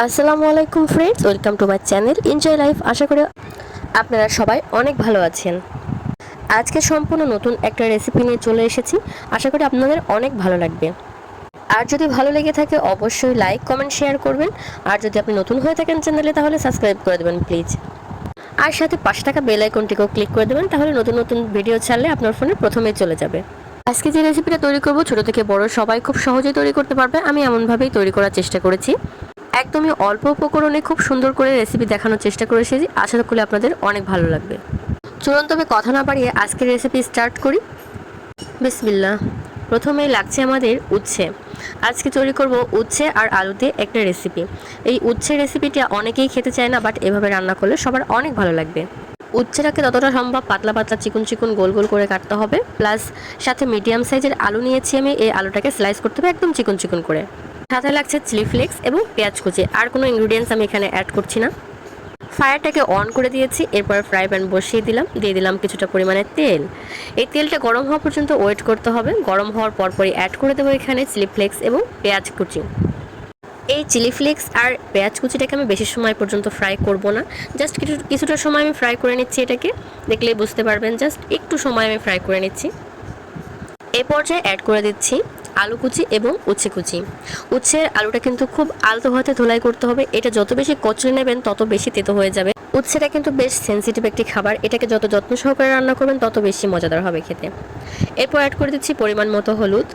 আসসালামু আলাইকুম friends welcome to my channel enjoy life আশা করি আপনারা সবাই অনেক ভালো আছেন। আজকে সম্পূর্ণ নতুন একটা রেসিপি নিয়ে চলে এসেছি, আশা করি আপনাদের অনেক ভালো লাগবে। আর যদি ভালো লেগে থাকে, অবশ্যই লাইক কমেন্ট শেয়ার করবেন। আর যদি আপনি নতুন হয়ে থাকেন চ্যানেলে তাহলে সাবস্ক্রাইব করে দেবেন প্লিজ আর সাথে পাশে থাকা বেল আইকনটিকেও ক্লিক করে দেবেন, তাহলে নতুন নতুন ভিডিও ছাড়লে আপনার ফোনে প্রথমেই চলে যাবে। আজকে যে রেসিপিটা তৈরি করব, ছোট থেকে বড় সবাই খুব সহজেই তৈরি করতে পারবে। আমি এমনভাবেই তৈরি করার চেষ্টা করেছি। একদমই অল্প উপকরণে খুব সুন্দর করে রেসিপি দেখানোর চেষ্টা করে এসেছি আশা করি আপনাদের অনেক ভালো লাগবে। চলুন তবে কথা না বাড়িয়ে আজকের রেসিপি স্টার্ট করি। বিসমিল্লা প্রথমেই লাগছে আমাদের উচ্ছে। আজকে তৈরি করব উচ্ছে আর আলু দিয়ে একটা রেসিপি এই উচ্ছে রেসিপিটা অনেকেই খেতে চায় না বাট এভাবে রান্না করলে সবার অনেক ভালো লাগবে। উচ্ছেটাকে ততটা সম্ভব পাতলা পাতলা চিকুন চিকুন গোল গোল করে কাটতে হবে। প্লাস সাথে মিডিয়াম সাইজের আলু নিয়েছি আমি। এই আলুটাকে স্লাইস করতে হবে একদম চিকুন চিকুন করে। সাথে লাগছে চিলি ফ্লেক্স এবং পেঁয়াজ কুচি। আর কোনো ইনগ্রিডিয়েন্টস আমি এখানে অ্যাড করছি না। ফায়ারটাকে অন করে দিয়েছি, এরপর ফ্রাই প্যান বসিয়ে দিলাম। দিয়ে দিলাম কিছুটা পরিমাণে তেল। এই তেলটা গরম হওয়া পর্যন্ত ওয়েট করতে হবে। গরম হওয়ার পরপরই অ্যাড করে দেবো এখানে চিলি ফ্লেক্স এবং পেঁয়াজ কুচি। এই চিলি ফ্লেক্স আর পেঁয়াজ কুচিটাকে আমি বেশি সময় পর্যন্ত ফ্রাই করব না। জাস্ট কিছু, কিছুটা সময় আমি ফ্রাই করে নিচ্ছি এটাকে। দেখলেই বুঝতে পারবেন জাস্ট একটু সময় আমি ফ্রাই করে নিচ্ছি। এ পর্যায়ে অ্যাড করে দিচ্ছি আলু কুচি এবং উচ্ছে কুচি। উচ্ছের আলুটা কিন্তু খুব আলতো হাতে ধোলাই করতে হবে। এটা যত বেশি কচলে নেবেন, তত বেশি তেতো হয়ে যাবে। উচ্ছেটা কিন্তু বেশ সেন্সিটিভ একটি খাবার। এটাকে যত যত্ন সহকারে রান্না করবেন, তত বেশি মজাদার হবে খেতে। এরপর অ্যাড করে দিচ্ছি পরিমাণ মতো হলুদ।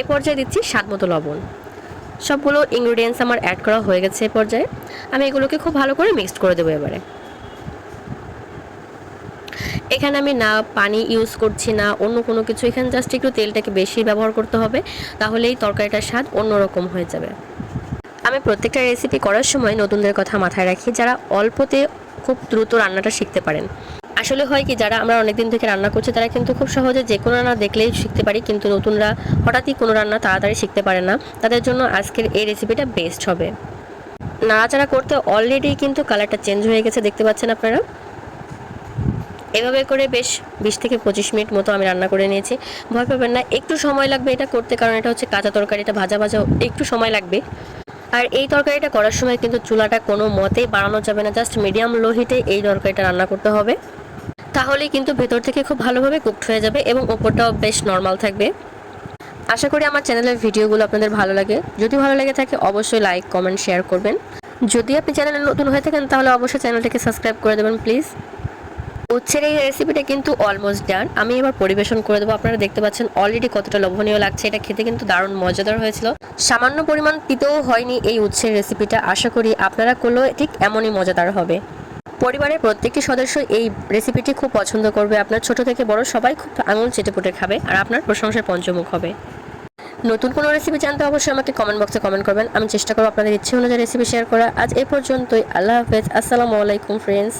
এ পর্যায়ে দিচ্ছি স্বাদ মতো লবণ। সবগুলো ইনগ্রিডিয়েন্টস আমার অ্যাড করা হয়ে গেছে এ পর্যায়ে। আমি এগুলোকে খুব ভালো করে মিক্সড করে দেবো এবারে। এখানে আমি না পানি ইউজ করছি না, অন্য কোনো কিছু। এখানে জাস্ট একটু তেলটাকে বেশি ব্যবহার করতে হবে, তাহলেই তরকারিটার স্বাদ অন্যরকম হয়ে যাবে। আমি প্রত্যেকটা রেসিপি করার সময় নতুনদের কথা মাথায় রাখি, যারা অল্পতে খুব দ্রুত রান্নাটা শিখতে পারেন। আসলে হয় কি, যারা আমরা অনেকদিন থেকে রান্না করছি, তারা কিন্তু খুব সহজে যে কোনো রান্না দেখলেই শিখতে পারি, কিন্তু নতুনরা হঠাৎই কোনো রান্না তাড়াতাড়ি শিখতে পারে না। তাদের জন্য আজকের এই রেসিপিটা বেস্ট হবে। নাড়াচাড়া করতে অলরেডি কিন্তু কালারটা চেঞ্জ হয়ে গেছে, দেখতে পাচ্ছেন আপনারা? এভাবে করে বেশ বিশ থেকে পঁচিশ মিনিট মতো আমি রান্না করে নিয়েছি। ভয় পাবেন না, একটু সময় লাগবে এটা করতে, কারণ এটা হচ্ছে কাঁচা তরকারি, এটা ভাজা ভাজা একটু সময় লাগবে। আর এই তরকারিটা করার সময় কিন্তু চুলাটা কোনো মতেই বাড়ানো যাবে না, জাস্ট মিডিয়াম লো হিটে এই তরকারিটা রান্না করতে হবে। তাহলেই কিন্তু ভেতর থেকে খুব ভালোভাবে কুকড হয়ে যাবে এবং ওপরটাও বেশ নর্মাল থাকবে। আশা করি আমার চ্যানেলের ভিডিওগুলো আপনাদের ভালো লাগে। যদি ভালো লেগে থাকে, অবশ্যই লাইক, কমেন্ট, শেয়ার করবেন। যদি আপনি চ্যানেলে নতুন হয়ে থাকেন, তাহলে অবশ্যই চ্যানেলটাকে সাবস্ক্রাইব করে দেবেন, প্লিজ। উচ্ছের এই রেসিপিটা কিন্তু অলমোস্ট ডান আমি এবার পরিবেশন করে দেবো। আপনারা দেখতে পাচ্ছেন অলরেডি কতটা লোভনীয় লাগছে। এটা খেতে কিন্তু দারুণ মজাদার হয়েছিল। সামান্য পরিমাণ তিতেও হয়নি এই উচ্ছের রেসিপিটা আশা করি আপনারা করলেও ঠিক এমনই মজাদার হবে। পরিবারের প্রত্যেকটি সদস্য এই রেসিপিটি খুব পছন্দ করবে। আপনার ছোট থেকে বড় সবাই খুব আঙুল চেটেপুটে খাবে আর আপনার প্রশংসার পঞ্চমুখ হবে। নতুন কোনো রেসিপি জানতে অবশ্যই আমাকে কমেন্ট বক্সে কমেন্ট করবেন। আমি চেষ্টা করব আপনাদের ইচ্ছে অনুযায়ী রেসিপি শেয়ার করা আজ এ পর্যন্তই। আল্লাহ হাফেজ। আসসালামু আলাইকুম ফ্রেন্ডস